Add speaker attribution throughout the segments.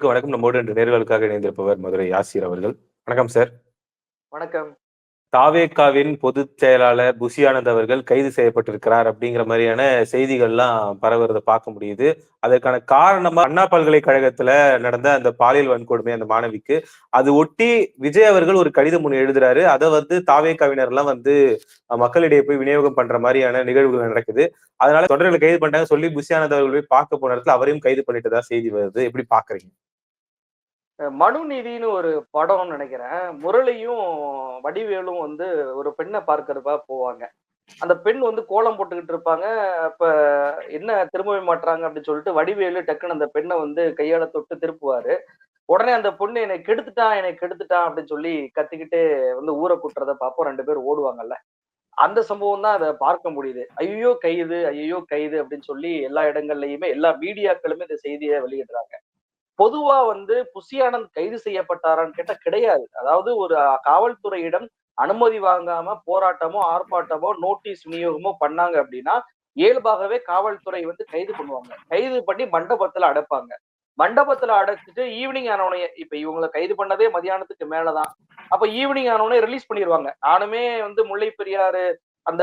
Speaker 1: வணக்கம். நம்மோடு இன்று நேர்களுக்காக இணைந்திருப்பவர் மதுரை யாசிர் அவர்கள். வணக்கம் சார்.
Speaker 2: வணக்கம்.
Speaker 1: தாவேக்காவின் பொதுச் செயலாளர் புசி அவர்கள் கைது செய்யப்பட்டிருக்கிறார் அப்படிங்கிற மாதிரியான செய்திகள்லாம் பரவுறத பார்க்க முடியுது. அதற்கான காரணமா அண்ணா பல்கலைக்கழகத்துல நடந்த அந்த பாலியல் வன்கொடுமை அந்த மாணவிக்கு அது ஒட்டி விஜய் அவர்கள் ஒரு கடிதம் ஒன்று எழுதுறாரு. அதை வந்து தாவேக்காவினர் எல்லாம் வந்து மக்களிடையே போய் விநியோகம் பண்ற மாதிரியான நிகழ்வுகள் நடக்குது. அதனால தொடர்களை கைது பண்ணிட்டாங்க சொல்லி புசி அவர்கள் போய் பார்க்க போன இடத்துல அவரையும் கைது பண்ணிட்டதா செய்தி வருது. எப்படி பாக்குறீங்க
Speaker 2: மனு ஒரு படம் நினைக்கிறேன். முரளியும் வடிவேலும் வந்து ஒரு பெண்ணை பார்க்கறப்பா போவாங்க. அந்த பெண் வந்து கோலம் போட்டுக்கிட்டு இருப்பாங்க. அப்ப என்ன திரும்பவே மாட்றாங்க அப்படின்னு சொல்லிட்டு வடிவேலு டக்குன்னு அந்த பெண்ணை வந்து கையால தொட்டு திருப்புவாரு. உடனே அந்த பொண்ணு என்னை கெடுத்துட்டான் என்னை கெடுத்துட்டான் அப்படின்னு சொல்லி கத்திக்கிட்டு வந்து ஊரை குட்டுறத பார்ப்போம். ரெண்டு பேர் ஓடுவாங்கல்ல. அந்த சம்பவம் தான் அதை பார்க்க முடியுது. ஐயோ கைது ஐயோ கைது அப்படின்னு சொல்லி எல்லா இடங்கள்லயுமே எல்லா மீடியாக்களுமே இந்த செய்தியை வெளியிடுறாங்க. பொதுவா வந்து புசியானந்த் கைது செய்யப்பட்டாரான்னு கேட்டா கிடையாது. அதாவது ஒரு காவல்துறையிடம் அனுமதி வாங்காம போராட்டமோ ஆர்ப்பாட்டமோ நோட்டீஸ் விநியோகமோ பண்ணாங்க அப்படின்னா இயல்பாகவே காவல்துறை வந்து கைது பண்ணுவாங்க. கைது பண்ணி மண்டபத்துல அடைப்பாங்க. மண்டபத்துல அடைச்சிட்டு ஈவினிங் ஆனவனே இப்ப இவங்களை கைது பண்ணதே மதியானத்துக்கு மேலதான். அப்ப ஈவினிங் ஆனவனே ரிலீஸ் பண்ணிடுவாங்க நானுமே வந்து முல்லை பெரியாறு அந்த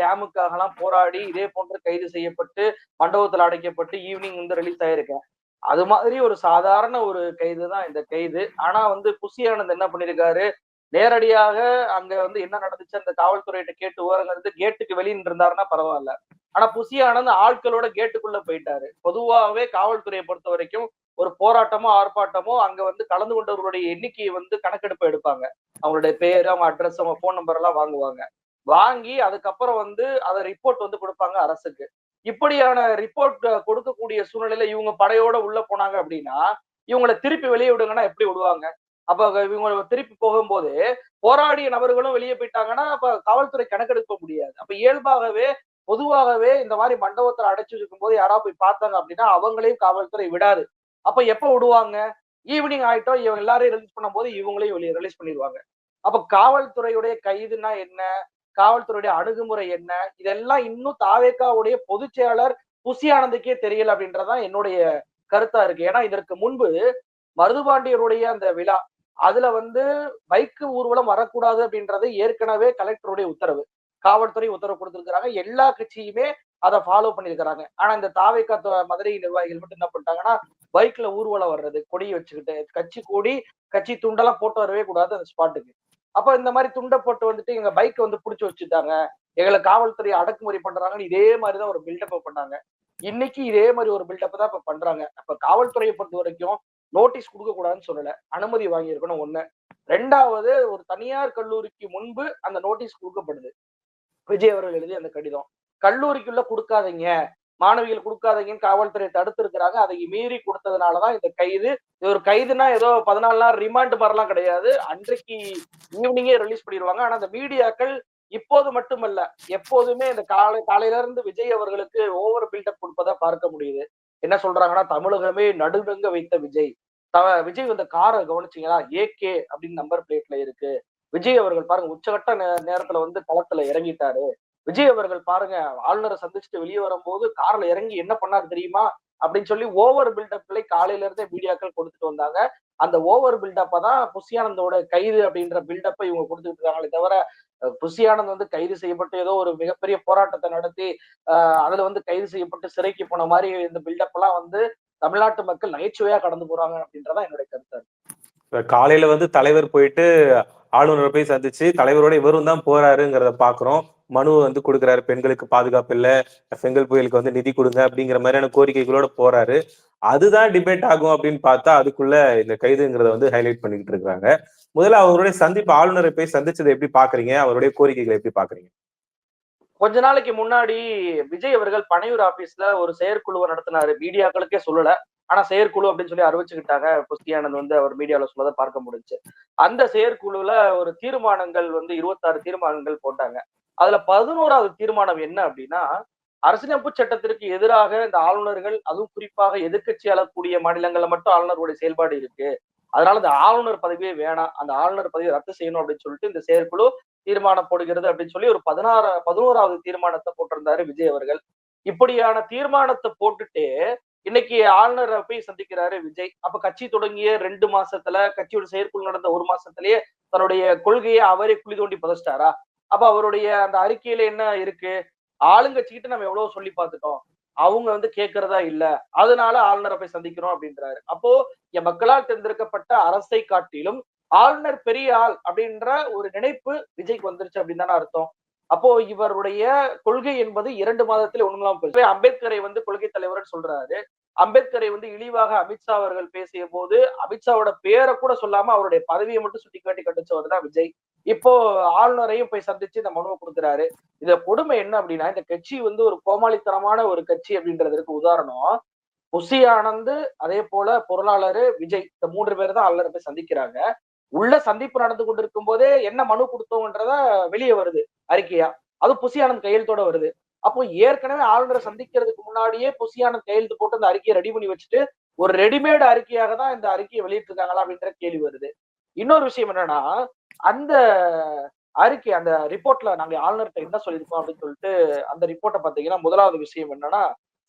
Speaker 2: டேமுக்காகலாம் போராடி இதே போன்று கைது செய்யப்பட்டு மண்டபத்துல அடைக்கப்பட்டு ஈவினிங் வந்து ரிலீஸ் ஆயிருக்கேன். அது மாதிரி ஒரு சாதாரண ஒரு கைது தான் இந்த கைது. ஆனா வந்து குசி ஆனந்த் என்ன பண்ணிருக்காரு? நேரடியாக அங்க வந்து என்ன நடந்துச்சு? அந்த காவல்துறையிட்ட கேட்டு ஓரங்கிறது கேட்டுக்கு வெளியின்னு இருந்தாருன்னா பரவாயில்ல. ஆனா புசி ஆனந்த் ஆட்களோட கேட்டுக்குள்ள போயிட்டாரு. பொதுவாகவே காவல்துறையை பொறுத்த வரைக்கும் ஒரு போராட்டமோ ஆர்ப்பாட்டமோ அங்க வந்து கலந்து கொண்டவர்களுடைய எண்ணிக்கையை வந்து கணக்கெடுப்பு எடுப்பாங்க. அவங்களுடைய பேர் அவங்க அட்ரஸ் அவங்க போன் நம்பர் எல்லாம் வாங்குவாங்க. வாங்கி அதுக்கப்புறம் வந்து அதை ரிப்போர்ட் வந்து கொடுப்பாங்க அரசுக்கு. இப்படியான ரிப்போர்ட் கொடுக்கக்கூடிய சூழ்நிலையில இவங்க படையோட உள்ள போனாங்க அப்படின்னா இவங்களை திருப்பி வெளியே விடுங்கன்னா எப்படி விடுவாங்க? அப்ப இவங்க திருப்பி போகும்போது போராடிய நபர்களும் வெளியே போயிட்டாங்கன்னா அப்ப காவல்துறை கணக்கெடுக்க முடியாது. அப்ப இயல்பாகவே பொதுவாகவே இந்த மாதிரி மண்டபத்துல அடைச்சு இருக்கும் போது யாராவது போய் பார்த்தாங்க அப்படின்னா அவங்களையும் காவல்துறை விடாது. அப்ப எப்ப விடுவாங்க? ஈவினிங் ஆயிட்டோம் இவங்க எல்லாரையும் ரிலீஸ் பண்ணும்போது இவங்களையும் வெளியே ரிலீஸ் பண்ணிடுவாங்க. அப்ப காவல்துறையுடைய கைதுனா என்ன? காவல்துறையுடைய அணுகுமுறை என்ன? இதெல்லாம் இன்னும் தாவேக்காவுடைய பொதுச் செயலர் புசி ஆனந்துக்கே தெரியல அப்படின்றதான் என்னுடைய கருத்தா இருக்கு. ஏன்னா இதற்கு முன்பு மருதுபாண்டியருடைய அந்த விழா அதுல வந்து பைக்கு ஊர்வலம் வரக்கூடாது அப்படின்றது ஏற்கனவே கலெக்டருடைய உத்தரவு. காவல்துறை உத்தரவு கொடுத்திருக்கிறாங்க. எல்லா கட்சியுமே அதை ஃபாலோ பண்ணியிருக்கிறாங்க. ஆனா இந்த தாவேக்கா மதுரை நிர்வாகிகள் மட்டும் என்ன பண்ணிட்டாங்கன்னா பைக்ல ஊர்வலம் வர்றது கொடியை வச்சுக்கிட்டு கட்சி கூடி கட்சி துண்டெல்லாம் போட்டு வரவே கூடாது அந்த ஸ்பாட்டுக்கு அப்ப இந்த மாதிரி துண்டை போட்டு வந்துட்டு எங்க பைக் வந்து புடிச்சு வச்சுட்டாங்க. எங்களை காவல்துறை அடக்குமுறை பண்றாங்கன்னு இதே மாதிரிதான் ஒரு பில்டப் பண்ணாங்க. இன்னைக்கு இதே மாதிரி ஒரு பில்டப் தான் இப்ப பண்றாங்க. அப்ப காவல்துறையை பொறுத்த வரைக்கும் நோட்டீஸ் கொடுக்க கூடாதுன்னு சொல்லல. அனுமதி வாங்கியிருக்கணும் ஒண்ணு. ரெண்டாவது ஒரு தனியார் கல்லூரிக்கு முன்பு அந்த நோட்டீஸ் கொடுக்கப்படுது. விஜய் அவர்கள் எழுதிய அந்த கடிதம். கல்லூரிக்குள்ள கொடுக்காதீங்க. மாணவிகள் கொடுக்காதீங்கன்னு காவல்துறை தடுத்து இருக்கிறாங்க அதை மீறி கொடுத்ததுனாலதான் இந்த கைது. இது ஒரு கைதுனா ஏதோ பதினாலு நாள் ரிமாண்ட் மாதிரிலாம் கிடையாது. அன்றைக்கு ஈவினிங்கே ரிலீஸ் பண்ணிடுவாங்க. ஆனா அந்த மீடியாக்கள் இப்போது மட்டுமல்ல எப்போதுமே இந்த காலை காலையில இருந்து விஜய் அவர்களுக்கு ஓவர் பில்டப் கொடுப்பதா பார்க்க முடியுது. என்ன சொல்றாங்கன்னா தமிழகமே நடுநங்க வைத்த விஜய். த- விஜய் வந்த காரை கவனிச்சிங்களா? ஏகே அப்படின்னு நம்பர் பிளேட்ல இருக்கு. விஜய் அவர்கள் பாருங்க உச்சகட்ட நேரத்துல வந்து களத்துல இறங்கிட்டாரு. விஜய் அவர்கள் பாருங்க ஆளுநரை சந்திச்சுட்டு வெளியே வரும்போது கார்ல இறங்கி என்ன பண்ணார் தெரியுமா? அப்படின்னு சொல்லி ஓவர் பில்டப்களை காலையில இருந்தே மீடியாக்கள் கொடுத்துட்டு வந்தாங்க. அந்த ஓவர் பில்டப்பை தான் புசியானந்தோட கைது அப்படின்ற பில்டப்பை இவங்க கொடுத்துட்டு இருக்காங்களே தவிர புசியானந்த் வந்து கைது செய்யப்பட்டு ஏதோ ஒரு மிகப்பெரிய போராட்டத்தை நடத்தி ஆஹ், அதுல வந்து கைது செய்யப்பட்டு சிறைக்கு போன மாதிரி இந்த பில்டப் எல்லாம் வந்து தமிழ்நாட்டு மக்கள் நகைச்சுவையா கடந்து போறாங்க அப்படின்றதான் என்னுடைய கருத்து.
Speaker 1: காலையில வந்து தலைவர் போயிட்டு ஆளுநரை போய் சந்திச்சு தலைவரோட இவரும் தான் போறாருங்கிறத பாக்குறோம். மனு வந்து கொடுக்குறாரு. பெண்களுக்கு பாதுகாப்பு இல்ல. செங்கல் புயலுக்கு வந்து நிதி கொடுங்க அப்படிங்கிற மாதிரியான கோரிக்கைகளோட போறாரு. அதுதான் டிபேட் ஆகும் அப்படின்னு பார்த்தா அதுக்குள்ள இந்த கைதுங்கிறத வந்து ஹைலைட் பண்ணிக்கிட்டு இருக்காங்க. முதல்ல அவருடைய சந்திப்பு ஆளுநரை போய் சந்திச்சதை எப்படி பாக்குறீங்க? அவருடைய கோரிக்கைகளை எப்படி பாக்குறீங்க?
Speaker 2: கொஞ்ச நாளைக்கு முன்னாடி விஜய் அவர்கள் பனையூர் ஆபீஸ்ல ஒரு செயற்குழுவை நடத்தினாரு. மீடியாக்களுக்கே சொல்லல. ஆனா செயற்குழு அப்படின்னு சொல்லி அறிவிச்சுக்கிட்டாங்க. புஸ்தியானந்த் வந்து அவர் மீடியால சொல்லதை பார்க்க முடிஞ்சு. அந்த செயற்குழுல ஒரு தீர்மானங்கள் வந்து இருபத்தாறு தீர்மானங்கள் போட்டாங்க. அதுல பதினோராவது தீர்மானம் என்ன அப்படின்னா அரசியலமைப்பு சட்டத்திற்கு எதிராக இந்த ஆளுநர்கள் அதுவும் குறிப்பாக எதிர்க்கட்சி ஆளக்கூடிய மாநிலங்கள்ல மட்டும் ஆளுநருடைய செயல்பாடு இருக்கு. அதனால இந்த ஆளுநர் பதவியே வேணாம். அந்த ஆளுநர் பதவியை ரத்து செய்யணும் அப்படின்னு சொல்லிட்டு இந்த செயற்குழு தீர்மானம் போடுகிறது அப்படின்னு சொல்லி ஒரு பதினாறு பதினோராவது தீர்மானத்தை போட்டிருந்தாரு விஜய் அவர்கள். இப்படியான தீர்மானத்தை போட்டுட்டு இன்னைக்கு ஆளுநரை போய் சந்திக்கிறாரு விஜய். அப்ப கட்சி தொடங்கிய ரெண்டு மாசத்துல கட்சியோட செயற்குழு நடந்த ஒரு மாசத்திலேயே தன்னுடைய கொள்கையை அவரே குழி தோண்டி புதைச்சிட்டாரா? அப்ப அவருடைய அந்த அறிக்கையில என்ன இருக்கு? ஆளுங்கட்சிக்கிட்ட நம்ம எவ்வளவு சொல்லி பார்த்துட்டோம். அவங்க வந்து கேட்கறதா இல்ல. அதனால ஆளுநரை போய் சந்திக்கிறோம் அப்படின்றாரு. அப்போ என் மக்களால் தேர்ந்தெடுக்கப்பட்ட அரசை காட்டிலும் ஆளுநர் பெரிய ஆள் அப்படின்ற ஒரு நினைப்பு விஜய்க்கு வந்துருச்சு அப்படின்னு தானே அர்த்தம். அப்போ இவருடைய கொள்கை என்பது இரண்டு மாதத்திலே ஒண்ணுலாம் போய் அம்பேத்கரை வந்து கொள்கை தலைவர்னு சொல்றாரு. அம்பேத்கரை வந்து இழிவாக அமித்ஷா அவர்கள் பேசிய போது அமித்ஷாவோட பேரை கூட சொல்லாம அவருடைய பதவியை மட்டும் சுட்டி காட்டி கட்டுச்சவர் தான் விஜய். இப்போ ஆளுநரையும் போய் சந்திச்சு இந்த மனுவை கொடுக்குறாரு. இத கொடுமை என்ன அப்படின்னா இந்த கட்சி வந்து ஒரு கோமாளித்தனமான ஒரு கட்சி அப்படின்றதுக்கு உதாரணம். புசி ஆனந்த் அதே போல பொருளாளர் விஜய் இந்த மூன்று பேர் தான் ஆளுநரை போய் சந்திக்கிறாங்க. உள்ள சந்திப்பு நடந்து கொண்டிருக்கும் போதே என்ன மனு கொடுத்தோம்ன்றத வெளியே வருது அறிக்கையா? அது புசியானந்த் கையெழுத்தோட வருது. அப்போ ஏற்கனவே ஆளுநரை சந்திக்கிறதுக்கு முன்னாடியே புசியானந்த் கையெழுத்து போட்டு அந்த அறிக்கையை ரெடி பண்ணி வச்சுட்டு ஒரு ரெடிமேட் அறிக்கையாக தான் இந்த அறிக்கையை வெளியிட்டிருக்காங்களா அப்படின்ற கேள்வி வருது. இன்னொரு விஷயம் என்னன்னா அந்த அறிக்கை அந்த ரிப்போர்ட்ல நாங்க ஆளுநர்கிட்ட என்ன சொல்லியிருக்கோம் அப்படின்னு சொல்லிட்டு அந்த ரிப்போர்ட்டை பாத்தீங்கன்னா முதலாவது விஷயம் என்னன்னா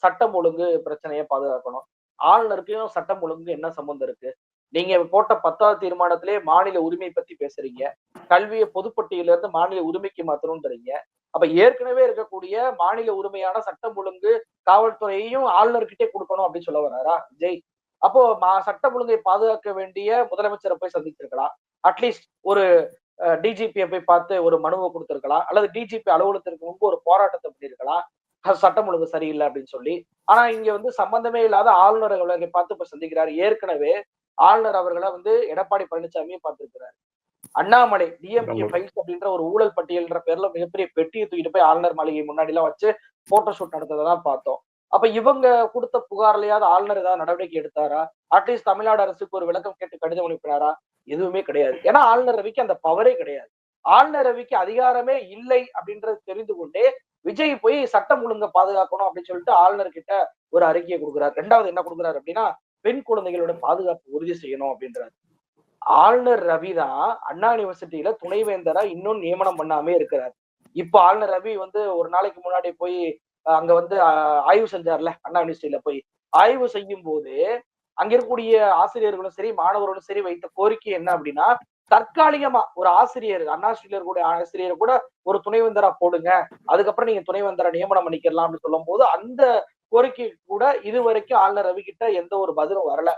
Speaker 2: சட்டம் ஒழுங்கு பிரச்சனையை பாதுகாக்கணும். ஆளுநருக்கும் சட்டம் ஒழுங்கு என்ன சம்பந்தம் இருக்கு? நீங்க போட்ட பத்தாவது தீர்மானத்திலே மாநில உரிமை பத்தி பேசுறீங்க. கல்வியை பொதுப்பட்டியல இருந்து மாநில உரிமைக்கு மாத்தணும்ன்றீங்க. அப்ப ஏற்கனவே இருக்கக்கூடிய மாநில உரிமையான சட்டம் ஒழுங்கு காவல்துறையையும் ஆளுநர்கிட்டே கொடுக்கணும் அப்படின்னு சொல்ல வர்றாரா? விஜய் அப்போ மா- சட்டம் ஒழுங்கை பாதுகாக்க வேண்டிய முதலமைச்சரை போய் சந்திச்சிருக்கலாம் அட்லீஸ்ட் ஒரு டிஜிபியை போய் பார்த்து ஒரு மனுவை கொடுத்திருக்கலாம். அல்லது டிஜிபி அலுவலகத்திற்கு முன்பு ஒரு போராட்டத்தை பண்ணியிருக்கலாம். சட்டம் ஒழுங்கு சரியில்லை அப்படின்னு சொல்லி. ஆனா இங்க வந்து சம்பந்தமே இல்லாத ஆளுநர்களை பார்த்து இப்ப சந்திக்கிறாரு. ஏற்கனவே ஆளுநர் அவர்களை வந்து எடப்பாடி பழனிசாமியும் பார்த்திருக்கிறாரு. அண்ணாமலை டிஎம்கே. ஃபைல்ஸ் அப்படின்ற ஒரு ஊழல் பட்டியல்ன்ற பேர்ல மிகப்பெரிய பெட்டியை தூக்கிட்டு போய் ஆளுநர் மாளிகை முன்னாடி எல்லாம் வச்சு போட்டோ ஷூட் நடந்ததான் பார்த்தோம். அப்ப இவங்க கொடுத்த புகார்லயாவது ஆளுநர் ஏதாவது நடவடிக்கை எடுத்தாரா? அட்லீஸ்ட் தமிழ்நாடு அரசுக்கு ஒரு விளக்கம் கேட்டு கடிதம் அனுப்பினாரா? எதுவுமே கிடையாது. ஏன்னா ஆளுநர் ரவிக்கு அந்த பவரே கிடையாது. ஆளுநர் ரவிக்கு அதிகாரமே இல்லை அப்படின்றது தெரிந்து கொண்டே விஜய் போய் சட்டம் ஒழுங்க பாதுகாக்கணும் அப்படின்னு சொல்லிட்டு ஆளுநர் கிட்ட ஒரு அறிக்கையை கொடுக்குறாரு. ரெண்டாவது என்ன கொடுக்குறாரு அப்படின்னா பெண் குழந்தைகளோட பாதுகாப்பு உறுதி செய்யணும் அப்படின்றாரு. ஆளுநர் ரவி தான் அண்ணா யூனிவர்சிட்டியில துணைவேந்தரா இன்னும் நியமனம் பண்ணாமே இருக்கிறார். இப்ப ஆளுநர் ரவி வந்து ஒரு நாளைக்கு முன்னாடி போய் அங்க வந்து ஆய்வு செஞ்சார்ல அண்ணா யூனிவர்சிட்டியில போய். ஆய்வு செய்யும் போது அங்க இருக்கக்கூடிய ஆசிரியர்களும் சரி மாணவர்களும் சரி வைத்த கோரிக்கை என்ன அப்படின்னா தற்காலிகமா ஒரு ஆசிரியர் அண்ணா யூனிவர்சிட்டியில கூட ஆசிரியர் கூட ஒரு துணைவேந்தரா போடுங்க அதுக்கப்புறம் நீங்க துணைவேந்தரா நியமனம் பண்ணிக்கலாம் அப்படின்னு சொல்லும் போது அந்த கோரிக்கை கூட இது வரைக்கும் ஆளுநர் ரவி கிட்ட எந்த ஒரு பதிலும் வரல.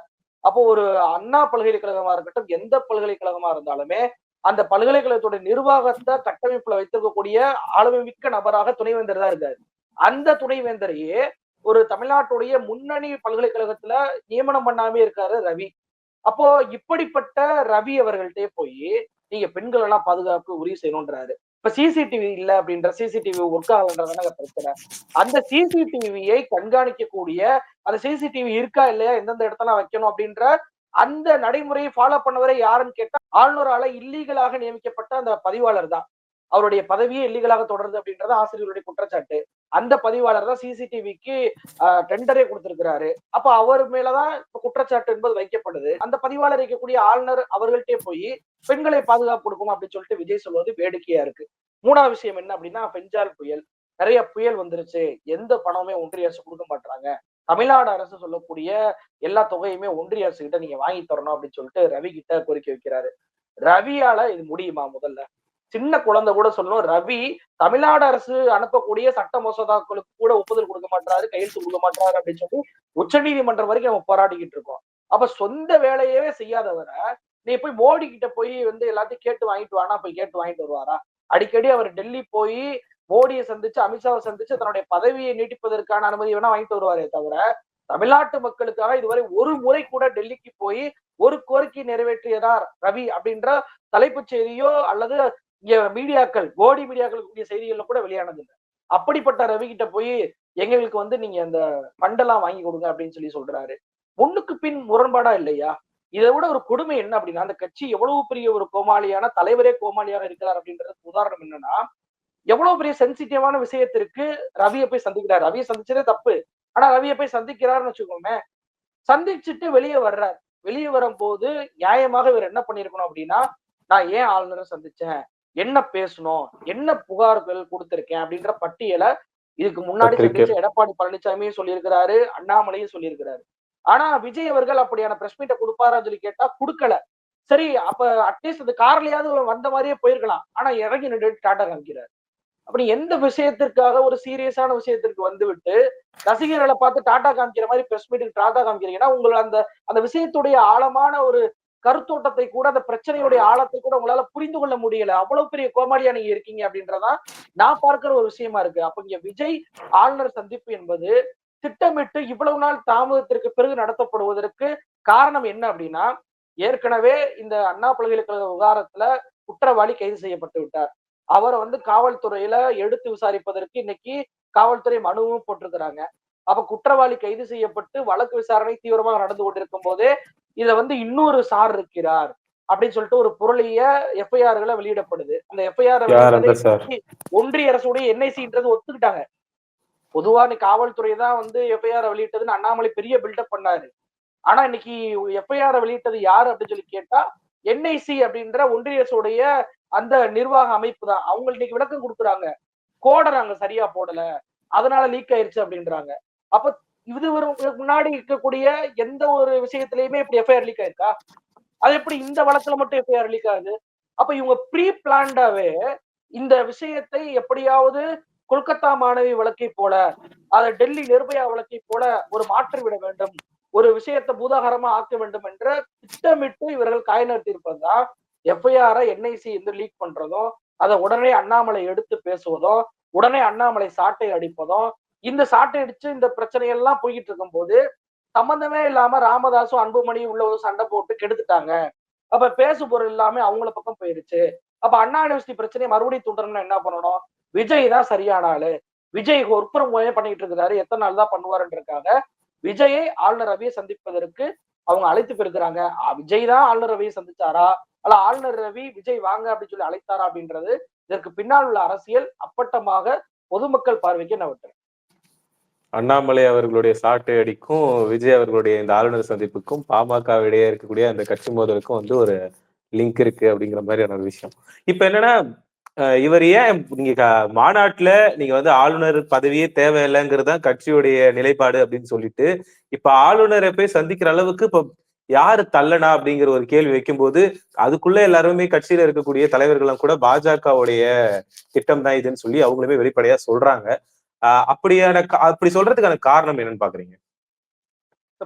Speaker 2: அப்போ ஒரு அண்ணா பல்கலைக்கழகமா இருக்கட்டும் எந்த பல்கலைக்கழகமா இருந்தாலுமே அந்த பல்கலைக்கழகத்தோட நிர்வாகத்தை கட்டமைப்புல வைத்திருக்கக்கூடிய அளவுமிக்க நபராக துணைவேந்தர் தான் இருக்காரு. அந்த துணைவேந்தரையே ஒரு தமிழ்நாட்டுடைய முன்னணி பல்கலைக்கழகத்துல நியமனம் பண்ணாமே இருக்காரு ரவி. அப்போ இப்படிப்பட்ட ரவி அவர்கள்ட்டே போய் நீங்க பெண்கள் எல்லாம் பாதுகாப்பு உறுதி செய்யணும்ன்றாரு. இப்ப சிசிடிவி இல்ல அப்படின்ற சிசிடிவி ஒர்க் ஆகலன்றதான பிரச்சனை அந்த சிசிடிவியை கண்காணிக்கக்கூடிய அந்த சிசிடிவி இருக்கா இல்லையா எந்தெந்த இடத்துல வைக்கணும் அப்படின்ற அந்த நடைமுறையை ஃபாலோ பண்ணவரை யாருன்னு கேட்டா ஆளுநரால இல்லீகலாக நியமிக்கப்பட்ட அந்த பதிவாளர் தான். அவருடைய பதவியே இல்லீகலாக தொடருது அப்படின்றது ஆசிரியர்களுடைய குற்றச்சாட்டு. அந்த பதிவாளர் தான் சிசிடிவிக்கு டெண்டரே கொடுத்திருக்கிறாரு. அப்ப அவர் மேலதான் இப்ப குற்றச்சாட்டு என்பது வைக்கப்படுது அந்த பதிவாளர் இருக்கக்கூடிய ஆளுநர் அவர்கள்ட்டே போய் பெண்களை பாதுகாப்பு கொடுக்கும் அப்படின்னு சொல்லிட்டு விஜய் சொல்வது வேடிக்கையா இருக்கு. மூணாவது விஷயம் என்ன அப்படின்னா பெஞ்சால் புயல். நிறைய புயல் வந்துருச்சு. எந்த பணமுமே ஒன்றிய அரசு கொடுக்க மாட்டாங்க தமிழ்நாடு அரசு சொல்லக்கூடிய எல்லா தொகையுமே ஒன்றிய அரசு கிட்ட நீங்க வாங்கி தரணும் அப்படின்னு சொல்லிட்டு ரவி கிட்ட கோரிக்கை வைக்கிறாரு. ரவியால இது முடியுமா முதல்ல? சின்ன குழந்தை கூட சொல்லணும். ரவி தமிழ்நாடு அரசு அனுப்பக்கூடிய சட்ட மசோதாக்களுக்கு கூட ஒப்புதல் கொடுக்க மாட்டாரு கையெழுத்து கொடுக்க மாட்டாரு அப்படின்னு சொல்லி உச்சநீதிமன்றம் வரைக்கும் நம்ம போராடிக்கிட்டு இருக்கோம். அப்ப சொந்த வேலையவே செய்யாதவரை நீ போய் மோடி கிட்ட போய் வந்து எல்லாத்தையும் கேட்டு வாங்கிட்டு வானா போய் கேட்டு வாங்கிட்டு வருவாரா? அடிக்கடி அவர் டெல்லி போய் மோடியை சந்திச்சு அமித்ஷாவை சந்திச்சு தன்னுடைய பதவியை நீட்டிப்பதற்கான அனுமதி வேணா வாங்கிட்டு வருவாரே தவிர தமிழ்நாட்டு மக்களுக்காக இதுவரை ஒரு முறை கூட டெல்லிக்கு போய் ஒரு கோரிக்கை நிறைவேற்றியதார் ரவி அப்படின்ற தலைப்புச் செய்தியோ அல்லது இங்க மீடியாக்கள் கோடி மீடியாக்கள் கூடிய செய்திகள்ல கூட வெளியானதில்லை. அப்படிப்பட்ட ரவி கிட்ட போய் எங்களுக்கு வந்து நீங்க அந்த ஃபண்டெல்லாம் வாங்கி கொடுங்க அப்படின்னு சொல்லி சொல்றாரு. முன்னுக்கு பின் முரண்பாடா இல்லையா? இதை விட ஒரு கொடுமை என்ன அப்படின்னா அந்த கட்சி எவ்வளவு பெரிய ஒரு கோமாளியான தலைவரே கோமாளியாக இருக்கிறார் அப்படின்றதுக்கு உதாரணம் என்னன்னா எவ்வளவு பெரிய சென்சிட்டிவான விஷயத்திற்கு ரவியை போய் சந்திக்கிறார். ரவியை சந்திச்சதே தப்பு. ஆனா ரவியை போய் சந்திக்கிறாருன்னு வச்சுக்கோமே சந்திச்சுட்டு வெளியே வர்றார். வெளியே வரும்போது நியாயமாக இவர் என்ன பண்ணிருக்கணும் அப்படின்னா நான் ஏன் ஆளுநரை சந்திச்சேன்? என்ன பேசணும் என்ன புகார்கள் கொடுத்திருக்கேன் அப்படின்ற பட்டியலை இதுக்கு முன்னாடி எடப்பாடி பழனிசாமியும் சொல்லியிருக்கிறாரு அண்ணாமலையும் சொல்லியிருக்கிறாரு. ஆனா விஜய் அவர்கள் அப்படியான பிரஸ் மீட்டை கொடுப்பாரான்னு சொல்லி கேட்டா கொடுக்கல. சரி அப்ப அட்லீஸ்ட் அது கார்லயாவது வந்த மாதிரியே போயிருக்கலாம். ஆனா இறங்கி நின்று டாட்டா காமிக்கிறார். அப்படி எந்த விஷயத்திற்காக ஒரு சீரியஸான விஷயத்திற்கு வந்துவிட்டு ரசிகர்களை பார்த்து டாட்டா காமிக்கிற மாதிரி பிரஸ் மீட்டுக்கு டாட்டா காமிக்கிறீங்கன்னா உங்களை அந்த அந்த விஷயத்துடைய ஆழமான ஒரு கருத்தோட்டத்தை கூட அந்த பிரச்சனையுடைய ஆழத்தை கூட உங்களால புரிந்து கொள்ள முடியல. அவ்வளவு பெரிய கோமாளியா நீங்க இருக்கீங்க அப்படின்றதான் நான் பார்க்கிற ஒரு விஷயமா இருக்கு. அப்ப இங்க விஜய் ஆளுநர் சந்திப்பு என்பது திட்டமிட்டு இவ்வளவு நாள் தாமதத்திற்கு பிறகு நடத்தப்படுவதற்கு காரணம் என்ன அப்படின்னா ஏற்கனவே இந்த அண்ணா பல்கலைக்கழக விவகாரத்துல குற்றவாளி கைது செய்யப்பட்டு விட்டார். அவரை வந்து காவல்துறையில எடுத்து விசாரிப்பதற்கு இன்னைக்கு காவல்துறை மனுவும் போட்டிருக்கிறாங்க. அப்ப குற்றவாளி கைது செய்யப்பட்டு வழக்கு விசாரணை தீவிரமாக நடந்து கொண்டிருக்கும் போதே இத வந்து இன்னொரு சார் இருக்கிறார் அப்படின்னு சொல்லிட்டு ஒரு பொருளிய எஃப்ஐஆர்களை வெளியிடப்படுது. அந்த எஃப்ஐஆர் ஒன்றிய அரசுடைய என்ஐசின்றது ஒத்துக்கிட்டாங்க. பொதுவா காவல்துறை தான் வந்து எஃப்ஐஆர் வெளியிட்டதுன்னு அண்ணாமலை பெரிய பில்டப் பண்ணாரு. ஆனா இன்னைக்கு எஃப்ஐஆர் வெளியிட்டது யாரு அப்படின்னு சொல்லி கேட்டா என்ஐசி அப்படின்ற ஒன்றிய அரசுடைய அந்த நிர்வாக அமைப்பு தான். அவங்க இன்னைக்கு விளக்கம் கொடுக்குறாங்க. கோடை நாங்க சரியா போடல. அதனால லீக் ஆயிருச்சு அப்படின்றாங்க. அப்ப இது ஒரு முன்னாடி இருக்கக்கூடிய எந்த ஒரு விஷயத்திலயுமே இப்படி எஃப்ஐஆர் லீக் ஆயிருக்கா? அது எப்படி இந்த வழக்குல மட்டும் எஃப்ஐஆர் லீக் ஆகுது? அப்ப இவங்க ப்ரீ பிளான்டாவே இந்த விஷயத்தை எப்படியாவது கொல்கத்தா மாணவி வழக்கை போல அதை டெல்லி நிர்பயா வழக்கை போல ஒரு மாற்றி விட வேண்டும் ஒரு விஷயத்தை பூதாகரமா ஆக்க வேண்டும் என்ற திட்டமிட்டு இவர்கள் காய் நடத்தியிருப்பதுதான் எஃப்ஐஆர் என்ஐசி வந்து லீக் பண்றதும் அதை உடனே அண்ணாமலை எடுத்து பேசுவதும் உடனே அண்ணாமலை சாட்டை அடிப்பதும் இந்த சாட்டை அடிச்சு இந்த பிரச்சனையெல்லாம் போய்கிட்டு இருக்கும் போது சம்பந்தமே இல்லாம ராமதாசும் அன்புமணியும் உள்ள ஒரு சண்டை போட்டு கெடுத்துட்டாங்க. அப்ப பேசு பொருள் எல்லாமே அவங்கள பக்கம் போயிருச்சு. அப்ப அண்ணா யூனிவர்சிட்டி பிரச்சனையை மறுபடியும் தூண்டணும்னா என்ன பண்ணணும்? விஜய் தான் சரியான ஆளு. விஜய் ஒருப்புறம் பண்ணிட்டு இருக்கிறாரு எத்தனை நாள் தான் பண்ணுவாருன்றதுக்காக விஜயை ஆளுநர் ரவியை சந்திப்பதற்கு அவங்க அழைத்து போயிருக்கிறாங்க. விஜய் தான் ஆளுநர் ரவியை சந்திச்சாரா? அல்ல ஆளுநர் ரவி விஜய் வாங்க அப்படின்னு சொல்லி அழைத்தாரா அப்படின்றது இதற்கு பின்னால் உள்ள அரசியல் அப்பட்டமாக பொதுமக்கள் பார்வைக்கு நான் விட்டுறேன்
Speaker 1: அண்ணாமலை அவர்களுடைய சாட்டை அடிக்கும் விஜய் அவர்களுடைய இந்த ஆளுநர் சந்திப்புக்கும் பாமக இருக்கக்கூடிய அந்த கட்சி மோதலுக்கும் வந்து ஒரு லிங்க் இருக்கு அப்படிங்கிற மாதிரியான ஒரு விஷயம். இப்ப என்னன்னா இவர் ஏன் நீங்க மாநாட்டுல நீங்க வந்து ஆளுநர் பதவியே தேவையில்லைங்கிறது தான் கட்சியுடைய நிலைப்பாடு அப்படின்னு சொல்லிட்டு இப்ப ஆளுநரை போய் சந்திக்கிற அளவுக்கு இப்ப யாரு தள்ளனா அப்படிங்கிற ஒரு கேள்வி வைக்கும்போது அதுக்குள்ள எல்லாருமே கட்சியில இருக்கக்கூடிய தலைவர்களும் கூட பாஜகவுடைய திட்டம் தான் இதுன்னு சொல்லி அவங்களுமே வெளிப்படையா சொல்றாங்க. அப்படியான கா- அப்படி சொல்றதுக்கான காரணம் என்னன்னு பாக்குறீங்க?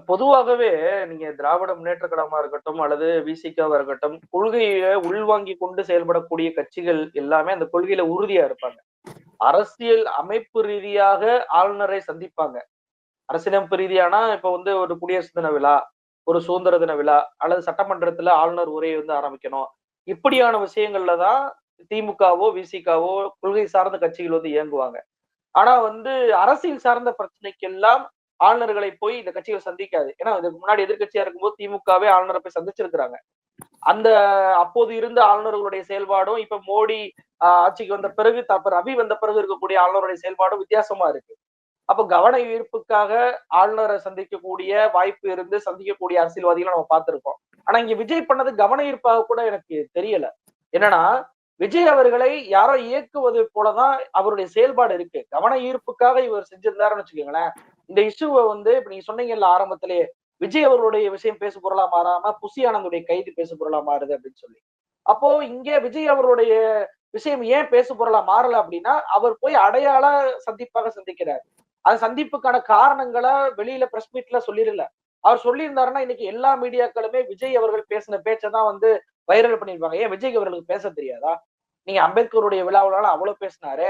Speaker 2: பொதுவாகவே நீங்க திராவிட முன்னேற்ற கழகமா இருக்கட்டும் அல்லது விசிகாவா இருக்கட்டும் கொள்கையை உள்வாங்கி கொண்டு செயல்படக்கூடிய கட்சிகள் எல்லாமே அந்த கொள்கையில உறுதியா இருப்பாங்க. அரசியல் அமைப்பு ரீதியாக ஆளுநரை சந்திப்பாங்க. அரசியலமைப்பு ரீதியானா இப்ப வந்து ஒரு குடியரசு தின விழா ஒரு சுதந்திர தின விழா அல்லது சட்டமன்றத்துல ஆளுநர் உரையை வந்து ஆரம்பிக்கணும். இப்படியான விஷயங்கள்ல தான் திமுகவோ விசிகாவோ கொள்கை சார்ந்த கட்சிகள் வந்து இயங்குவாங்க. ஆனா வந்து அரசியல் சார்ந்த பிரச்சனைக்கெல்லாம் ஆளுநர்களை போய் இந்த கட்சிகள் சந்திக்காது. ஏன்னா இதுக்கு முன்னாடி எதிர்க்கட்சியா இருக்கும்போது திமுகவே ஆளுநரை போய் சந்திச்சிருக்கிறாங்க. அந்த அப்போது இருந்த ஆளுநர்களுடைய செயல்பாடும் இப்ப மோடி ஆஹ், ஆட்சிக்கு வந்த பிறகு தப்ப ரவி வந்த பிறகு இருக்கக்கூடிய ஆளுநருடைய செயல்பாடும் வித்தியாசமா இருக்கு. அப்ப கவன ஈர்ப்புக்காக ஆளுநரை சந்திக்கக்கூடிய வாய்ப்பு இருந்து சந்திக்கக்கூடிய அரசியல்வாதிகளை நம்ம பார்த்திருக்கோம். ஆனா இங்க விஜய் பண்ணது கவன ஈர்ப்பாக கூட எனக்கு தெரியல. என்னன்னா விஜய் அவர்களை யாரோ இயக்குவது போலதான் அவருடைய செயல்பாடு இருக்கு. கவன ஈர்ப்புக்காக இவர் செஞ்சிருந்தாருன்னு வச்சுக்கோங்களேன். இந்த இஷ்யூவை வந்து இப்ப நீங்க சொன்னீங்கல்ல ஆரம்பத்திலே விஜய் அவர்களுடைய விஷயம் பேசு பொருளா மாறாம புசி ஆனந்துடைய கைது பேசு பொருளா மாறுது அப்படின்னு சொல்லி. அப்போ இங்க விஜய் அவர்களுடைய விஷயம் ஏன் பேசு பொருளா மாறல அப்படின்னா அவர் போய் அடையாள சந்திப்பாக சந்திக்கிறார். அந்த சந்திப்புக்கான காரணங்களை வெளியில பிரஸ் மீட்ல சொல்லிடல. அவர் சொல்லியிருந்தாருன்னா இன்னைக்கு எல்லா மீடியாக்களுமே விஜய் அவர்கள் பேசின பேச்சை தான் வந்து வைரல் பண்ணிருப்பாங்க ஏன் விஜய் அவர்களுக்கு பேச தெரியாதா? நீங்க அம்பேத்கருடைய விழாவினால அவ்வளவு பேசினாரு.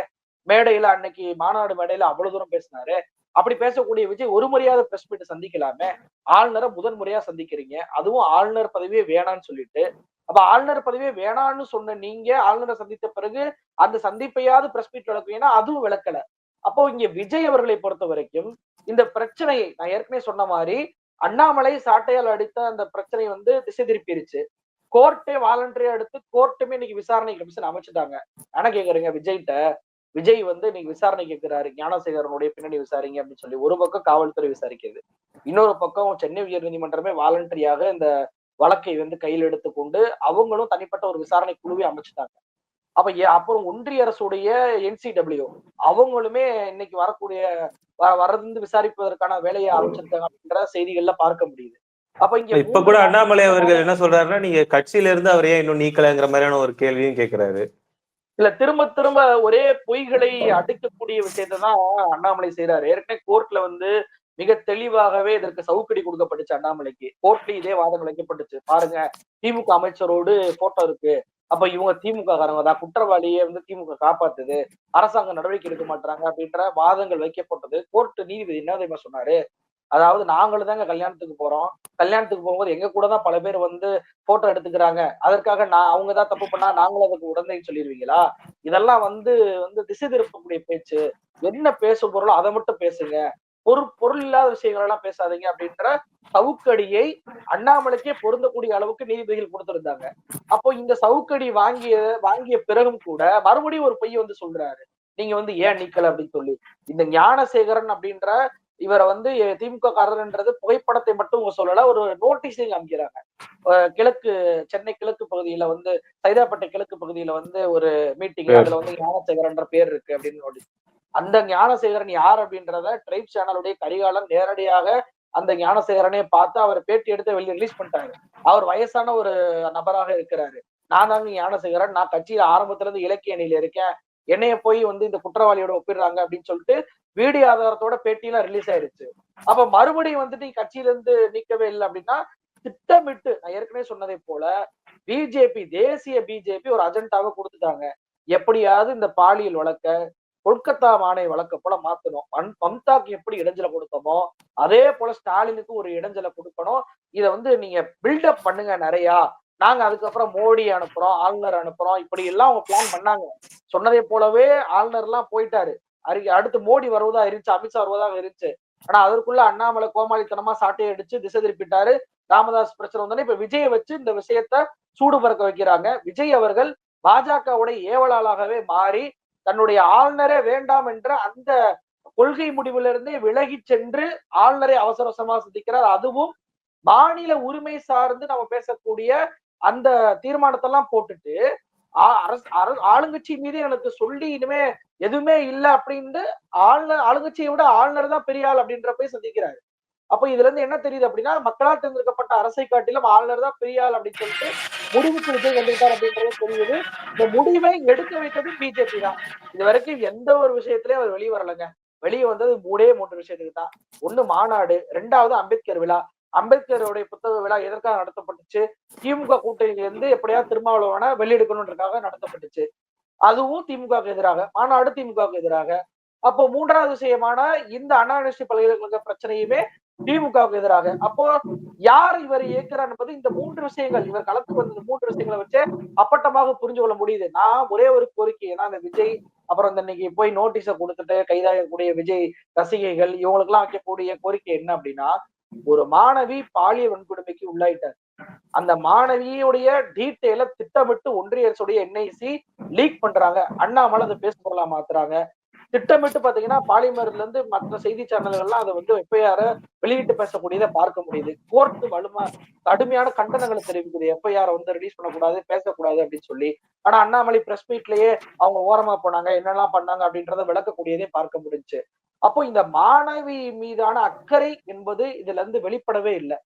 Speaker 2: மேடையில அன்னைக்கு மாநாடு மேடையில அவ்வளவு தூரம் பேசினாரு. அப்படி பேசக்கூடிய விஜய் ஒரு முறையாவது பிரஸ் மீட் சந்திக்கலாமே? ஆளுநரை முதன் முறையா சந்திக்கிறீங்க. அதுவும் ஆளுநர் பதவியே வேணான்னு சொல்லிட்டு. அப்ப ஆளுநர் பதவியே வேணான்னு சொன்ன நீங்க ஆளுநரை சந்தித்த பிறகு அந்த சந்திப்பையாவது பிரஸ் மீட் விளக்குவீங்கன்னா அதுவும் விளக்கல. அப்போ இங்க விஜய் அவர்களை பொறுத்த வரைக்கும் இந்த பிரச்சனையை நான் ஏற்கனவே சொன்ன மாதிரி அண்ணாமலை சாட்டையால் அடித்த அந்த பிரச்சனை வந்து திசை திருப்பிடுச்சு கோர்ட்டே வாலண்டரியா எடுத்து கோர்ட்டுமே இன்னைக்கு விசாரணை கமிஷன் அமைச்சிட்டாங்க. ஆனா கேக்குறீங்க விஜய்கிட்ட. விஜய் வந்து இன்னைக்கு விசாரணை கேட்கிறாரு ஞானசேகரனுடைய பின்னணி விசாரிங்க அப்படின்னு சொல்லி ஒரு பக்கம் காவல்துறை விசாரிக்கிறது. இன்னொரு பக்கம் சென்னை உயர்நீதிமன்றமே வாலண்டரியாக இந்த வழக்கை வந்து கையில் எடுத்துக்கொண்டு அவங்களும் தனிப்பட்ட ஒரு விசாரணை குழுவை அமைச்சிட்டாங்க. அப்ப அப்புறம் ஒன்றிய அரசுடைய என்சிடபிள்யூ அவங்களுமே இன்னைக்கு வரக்கூடிய வரந்து விசாரிப்பதற்கான வேலையை ஆரம்பிச்சிருக்காங்க அப்படின்ற செய்திகள்ல பார்க்க முடியுது. அப்ப இங்க
Speaker 1: இப்ப கூட அண்ணாமலை அவர்கள் என்ன சொல்றாருன்னா நீங்க கட்சியில இருந்து அவர் இன்னும் நீக்கலங்கிற மாதிரியான ஒரு கேள்வியும் கேட்கிறாரு
Speaker 2: இல்ல திரும்ப திரும்ப ஒரே பொய்களை அடுக்கக்கூடிய விஷயத்தை தான் அண்ணாமலை செய்யறாரு ஏற்கனவே கோர்ட்ல வந்து மிக தெளிவாகவே இதற்கு சவுக்கடி கொடுக்கப்பட்டுச்சு அண்ணாமலைக்கு. கோர்ட்ல இதே வாதங்கள் வைக்கப்பட்டுச்சு பாருங்க திமுக அமைச்சரோடு போட்டோ இருக்கு. அப்ப இவங்க திமுக காரங்க தான். குற்றவாளியே வந்து திமுக காப்பாத்துது. அரசாங்கம் நடவடிக்கை எடுக்க மாட்டாங்க அப்படின்ற வாதங்கள் வைக்கப்பட்டது. கோர்ட் நீதிபதி என்ன தெரியுமா சொன்னாரு? அதாவது நாங்களும் தாங்க கல்யாணத்துக்கு போறோம். கல்யாணத்துக்கு போகும்போது எங்க கூட தான் பல பேர் வந்து போட்டோ எடுத்துக்கிறாங்க. அதற்காக நான் அவங்க தான் தப்பு பண்ணா நாங்களும் அதுக்கு உடந்தைன்னு சொல்லிடுவீங்களா? இதெல்லாம் வந்து வந்து திசை திருப்பக்கூடிய பேச்சு. என்ன பேச பொருளோ அதை மட்டும் பேசுங்க. பொருள் பொருள் இல்லாத விஷயங்கள் எல்லாம் பேசாதீங்க அப்படின்ற சவுக்கடியை அண்ணாமலைக்கே பொருந்தக்கூடிய அளவுக்கு நீதிபதிகள் கொடுத்திருந்தாங்க. அப்போ இந்த சவுக்கடி வாங்கிய வாங்கிய பிறகும் கூட மறுபடியும் ஒரு பொய் வந்து சொல்றாரு. நீங்க வந்து ஏன் நீக்கல அப்படின்னு சொல்லி. இந்த ஞானசேகரன் அப்படின்ற இவரை வந்து திமுக காரர்ன்றது புகைப்படத்தை மட்டும் சொல்லல ஒரு நோட்டீஸையும் காமிக்கிறாங்க. கிழக்கு சென்னை கிழக்கு பகுதியில வந்து சைதாப்பேட்டை கிழக்கு பகுதியில வந்து ஒரு மீட்டிங் அதுல வந்து ஞானசேகரன்ற பேர் இருக்கு அப்படின்னு நோட்டீஸ் அந்த ஞானசேகரன் யார் அப்படின்றத ட்ரைப் சேனலுடைய கரிகாலம் நேரடியாக அந்த ஞானசேகரனே பார்த்து அவர் பேட்டி எடுத்து வெளியே ரிலீஸ் பண்ணிட்டாரு. அவர் வயசான ஒரு நபராக இருக்கிறாரு. நான் தாங்க ஞானசேகரன். நான் கட்சியில ஆரம்பத்துல இருந்து இலக்கிய அணியில இருக்கேன். என்னைய போய் வந்து இந்த குற்றவாளியோட ஒப்பிடுறாங்க அப்படின்னு சொல்லிட்டு வீடியோ ஆதாரத்தோட பேட்டியெல்லாம் ரிலீஸ் ஆயிருச்சு. அப்ப மறுபடியும் வந்துட்டு கட்சியில இருந்து நீக்கவே இல்லை அப்படின்னா திட்டமிட்டு நான் ஏற்கனவே சொன்னதை போல பிஜேபி தேசிய பிஜேபி ஒரு அஜெண்டாவை கொடுத்துட்டாங்க. எப்படியாவது இந்த பாலியல் வழக்க கொல்கத்தா மானை வழக்க போல மாத்தணும். மண் மம்தாக்கு எப்படி இடைஞ்சலை கொடுத்தோமோ அதே போல ஸ்டாலினுக்கு ஒரு இடைஞ்சலை கொடுக்கணும். இதை வந்து நீங்க பில்டப் பண்ணுங்க நிறையா. நாங்க அதுக்கப்புறம் மோடி அனுப்புறோம் ஆளுநர் அனுப்புறோம். இப்படி எல்லாம் அவங்க பிளான் பண்ணாங்க. சொன்னதை போலவே ஆளுநர் எல்லாம் போயிட்டாரு. அருகே அடுத்து மோடி வருவதா இருந்துச்சு அமித்ஷா வருவதாக இருந்துச்சு. ஆனா அதற்குள்ள அண்ணாமலை கோமாளித்தனமா சாட்டையை அடிச்சு திசை திருப்பிட்டாரு. ராமதாஸ் பிரச்சனை வந்தோடனே இப்ப விஜயை வச்சு இந்த விஷயத்த சூடு பறக்க வைக்கிறாங்க. விஜய் அவர்கள் பாஜகவுடைய ஏவலாளாகவே மாறி தன்னுடைய ஆளுநரே வேண்டாம் என்ற அந்த கொள்கை முடிவிலிருந்தே விலகி சென்று ஆளுநரை அவசர அவசரமா சந்திக்கிறார். அதுவும் மாநில உரிமை சார்ந்து நம்ம பேசக்கூடிய அந்த தீர்மானத்தை எல்லாம் போட்டுட்டு அரசு ஆளுங்கட்சி மீது எனக்கு சொல்லி இனிமே எதுவுமே இல்லை அப்படின்னு ஆளுநர் ஆளுங்கட்சியை விட ஆளுநர் தான் பெரிய ஆள் அப்படின்ற போய் சந்திக்கிறாரு. அப்ப இதுல இருந்து என்ன தெரியுது அப்படின்னா மக்களால் தேர்ந்தெடுக்கப்பட்ட அரசை காட்டிலும் ஆளுநர் தான் பெரிய ஆள் அப்படின்னு சொல்லிட்டு முடிவுக்கு விஜய் வந்திருக்கார் அப்படின்றது தெரியுது. இந்த முடிவை எடுக்க வைத்தது பிஜேபி தான். இது வரைக்கும் எந்த ஒரு விஷயத்திலயும் அவர் வெளியே வரலங்க. வெளியே வந்தது மூடே மூன்று விஷயத்துக்கு தான். ஒண்ணு மாநாடு ரெண்டாவது அம்பேத்கர் விழா. அம்பேத்கருடைய புத்தக விழா எதற்காக நடத்தப்பட்டுச்சு? திமுக கூட்டணியில இருந்து எப்படியாவது திருமாவளவனை வெளியெடுக்கணுன்றதுக்காக நடத்தப்பட்டுச்சு. அதுவும் திமுகவுக்கு எதிராக மாநாடு திமுகவுக்கு எதிராக. அப்போ மூன்றாவது விஷயமான இந்த அண்ணா யூனிவர்சிட்டி பல்கலைக்கழக பிரச்சனையுமே திமுகவுக்கு எதிராக. அப்போ யார் இவர் இயக்கிறார் என்பது இந்த மூன்று விஷயங்கள் இவர் களத்துக்கு வந்த இந்த மூன்று விஷயங்களை வச்சு அப்பட்டமாக புரிஞ்சு கொள்ள முடியுது. நான் ஒரே ஒரு கோரிக்கை ஏன்னா இந்த விஜய் அப்புறம் இந்த இன்னைக்கு போய் நோட்டீஸை கொடுத்துட்டு கைதாகக்கூடிய விஜய் ரசிகைகள் இவங்களுக்கு எல்லாம் வைக்கக்கூடிய கோரிக்கை என்ன அப்படின்னா ஒரு மாணவி பாலியல் வன்கொடுமைக்கு உள்ளாயிட்டார். அந்த மாணவியுடைய டீட்டெயில திட்டமிட்டு ஒன்றிய அரசுடைய என்ஐசி லீக் பண்றாங்க. அண்ணாமலை அதை பேச பொருளா மாத்துறாங்க. திட்டமிட்டு பாத்தீங்கன்னா பாலிமர்ல இருந்து மற்ற செய்தி சேனல்கள்லாம் அதை வந்து எஃப்ஐஆர வெளியிட்டு பேசக்கூடியதை பார்க்க முடியுது. கோர்ட் வலுமா கடுமையான கண்டனங்களை தெரிவிக்குது. எஃப்ஐஆர் வந்து ரிலீஸ் பண்ணக்கூடாது பேசக்கூடாது அப்படின்னு சொல்லி. ஆனா அண்ணாமலை பிரஸ் மீட்லயே அவங்க ஓரமா போனாங்க. என்னெல்லாம் பண்ணாங்க அப்படின்றத விளக்கக்கூடியதே பார்க்க முடிஞ்சுச்சு அப்போ இந்த மாணவி மீதான அக்கறை என்பது இதுல இருந்து வெளிப்படவே இல்லை.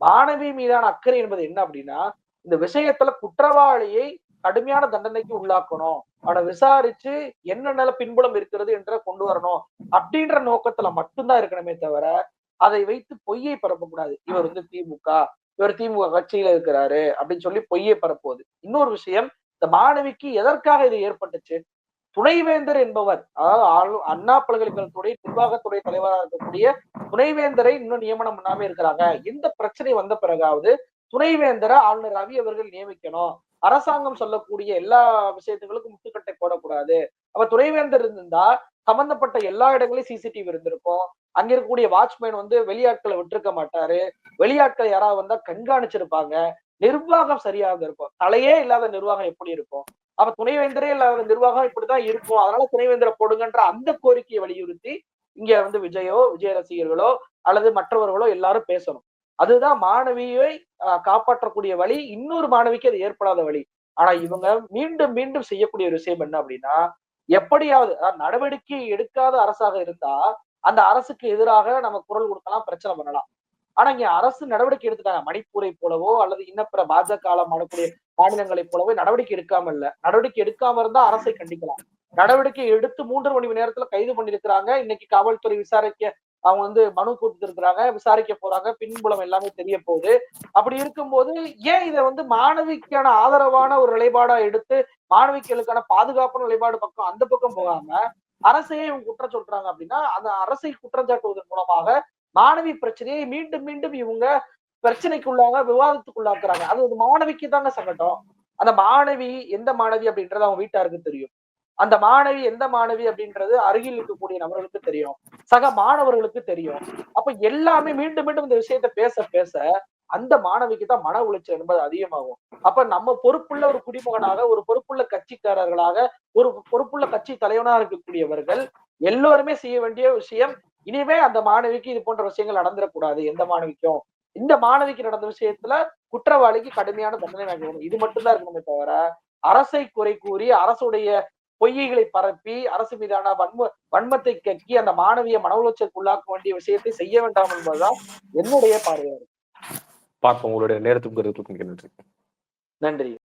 Speaker 2: மாணவி மீதான அக்கறை என்பது என்ன அப்படின்னா இந்த விஷயத்துல குற்றவாளியை கடுமையான தண்டனைக்கு உள்ளாக்கணும். அவனை விசாரிச்சு என்னென்ன பின்புலம் இருக்கிறது என்ற கொண்டு வரணும் அப்படின்ற நோக்கத்துல மட்டும்தான் இருக்கணுமே தவிர அதை வைத்து பொய்யை பரப்பக்கூடாது. இவர் வந்து திமுக இவர் திமுக கட்சியில இருக்கிறாரு அப்படின்னு சொல்லி பொய்யை பரப்புவது. இன்னொரு விஷயம் இந்த மாணவிக்கு எதற்காக இது ஏற்பட்டுச்சு? துணைவேந்தர் என்பவர் அதாவது ஆளு- அண்ணா பல்கலைக்கழகத்துடைய நிர்வாகத்துறை தலைவராக இருக்கக்கூடிய துணைவேந்தரை இன்னும் நியமனம் பண்ணாம இருக்கிறாங்க. இந்த பிரச்சனை வந்த பிறகாவது துணைவேந்தரை ஆளுநர் ரவி அவர்கள் நியமிக்கணும். அரசாங்கம் சொல்லக்கூடிய எல்லா விஷயத்துகளுக்கும் முட்டுக்கட்டை போடக்கூடாது. அப்ப துறைவேந்தர் இருந்திருந்தா சம்பந்தப்பட்ட எல்லா இடங்களையும் சிசிடிவி இருந்திருக்கும். அங்க இருக்கக்கூடிய வாட்ச்மேன் வந்து வெளியாட்களை விட்டுருக்க மாட்டாரு. வெளியாட்கள் யாராவது வந்தா கண்காணிச்சிருப்பாங்க. நிர்வாகம் சரியாக இருக்கும். தலையே இல்லாத நிர்வாகம் எப்படி இருக்கும்? அப்ப துணைவேந்தரே இல்லாத நிர்வாகம் இப்படிதான் இருக்கும். அதனால துணைவேந்தரை போடுங்கன்ற அந்த கோரிக்கையை வலியுறுத்தி இங்க வந்து விஜயோ விஜய ரசிகர்களோ அல்லது மற்றவர்களோ எல்லாரும் பேசணும். அதுதான் மாணவியை காப்பாற்றக்கூடிய வழி. இன்னொரு மாணவிக்கு அது ஏற்படாத வழி. ஆனா இவங்க மீண்டும் மீண்டும் செய்யக்கூடிய ஒரு விஷயம் என்ன அப்படின்னா எப்படியாவது நடவடிக்கை எடுக்காத அரசாக இருந்தா அந்த அரசுக்கு எதிராக நம்ம குரல் கொடுக்கலாம் பிரச்சனை பண்ணலாம். ஆனா இங்க அரசு நடவடிக்கை எடுத்துட்டாங்க. மணிப்பூரை போலவோ அல்லது இன்னப்பிற பாஜக ஆளக்கூடிய மாநிலங்களைப் போலவோ நடவடிக்கை எடுக்காம இல்ல. நடவடிக்கை எடுக்காம இருந்தா அரசை கண்டிக்கலாம். நடவடிக்கை எடுத்து மூன்று மணி நேரத்துல கைது பண்ணிருக்கிறாங்க இன்னைக்கு காவல்துறை விசாரிக்க அவங்க வந்து மனு கொடுத்திருக்கிறாங்க விசாரிக்க போறாங்க பின்புலம் எல்லாமே தெரிய போகுது. அப்படி இருக்கும்போது ஏன் இதை வந்து மாணவிக்கான ஆதரவான ஒரு நிலைப்பாடா எடுத்து மாணவிகளுக்கான பாதுகாப்பான நிலைப்பாடு பக்கம் அந்த பக்கம் போகாம அரசையே இவங்க குற்றம் சொல்றாங்க அப்படின்னா அந்த அரசை குற்றம் சாட்டுவதன் மூலமாக மாணவி பிரச்சனையை மீண்டும் மீண்டும் இவங்க பிரச்சனைக்குள்ளாக விவாதத்துக்குள்ளாக்குறாங்க. அது ஒரு மாணவிக்கு தாங்க சங்கடம். அந்த மாணவி எந்த மாணவி அப்படின்றது அவங்க வீட்டாருக்கு தெரியும். அந்த மாணவி எந்த மாணவி அப்படின்றது அருகில் இருக்கக்கூடிய நபர்களுக்கு தெரியும். சக மாணவர்களுக்கு தெரியும். அப்ப எல்லாமே மீண்டும் மீண்டும் இந்த விஷயத்த பேச பேச அந்த மாணவிக்கு தான் மன உளைச்சல் என்பது அதிகமாகும். அப்ப நம்ம பொறுப்புள்ள ஒரு குடிமகனாக ஒரு பொறுப்புள்ள கட்சிக்காரர்களாக ஒரு பொறுப்புள்ள கட்சி தலைவனாக இருக்கக்கூடியவர்கள் எல்லோருமே செய்ய வேண்டிய விஷயம் இனிமே அந்த மாணவிக்கு இது போன்ற விஷயங்கள் நடந்துடக்கூடாது. எந்த மாணவிக்கும்? இந்த மாணவிக்கு நடந்த விஷயத்துல குற்றவாளிக்கு கடுமையான தண்டனை வாங்கணும் இது மட்டும்தான் இருக்கணுமே தவிர அரசை குறை கூறி அரசுடைய பொய்களை பரப்பி அரசு மீதான வன்ம வன்மத்தை கக்கி அந்த மாணவிய மன உள்ளாக்க வேண்டிய விஷயத்தை செய்ய வேண்டாம் என்பதுதான் என்னுடைய பார்வையா இருக்கு
Speaker 1: பார்ப்போம். உங்களுடைய நேரத்துக்கு
Speaker 2: நன்றி.